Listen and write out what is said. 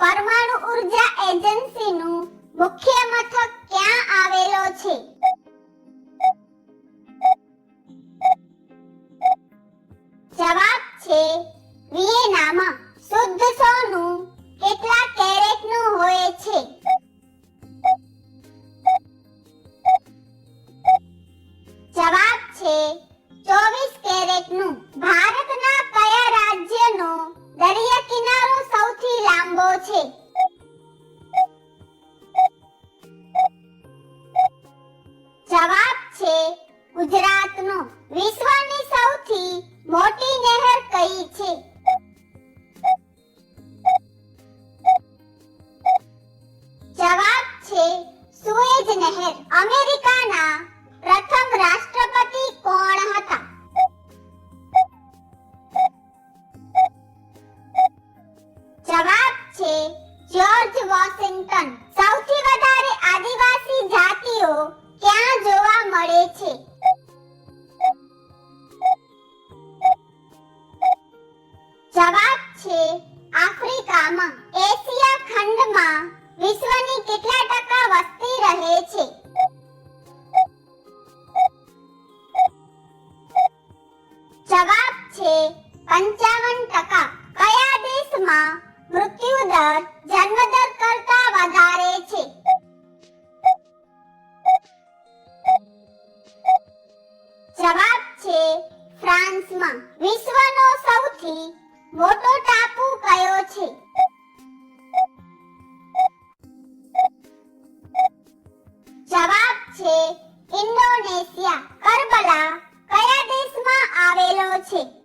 પરમાણુ ઊર્જા એજન્સીનું મુખ્ય મથક ક્યાં આવેલો છે? જવાબ છે વિયેનામાં. શુદ્ધ સોનું કેટલા કેરેટનું હોય છે? વિશ્વની સૌથી મોટી નહેર કઈ છે? જવાબ છે સુએજ નહેર. અમેરિકાના પ્રથમ રાષ્ટ્રપતિ કોણ હતા? જવાબ છે જ્યોર્જ વોશિંગ્ટન. જવાબ છે આફ્રિકામાં. એશિયા ખંડમાં વિશ્વની કેટલા ટકા વસ્તી રહે છે? જવાબ છે 55% કયા દેશમાં મૃત્યુ દર જન્મ દર કરતા વધારે છે? જવાબ છે ફ્રાન્સમાં. વિશ્વનો સૌથી મોટો ટાપુ કયો છે? જવાબ છે ઇન્ડોનેશિયા. કરબલા કયા દેશમાં આવેલો છે?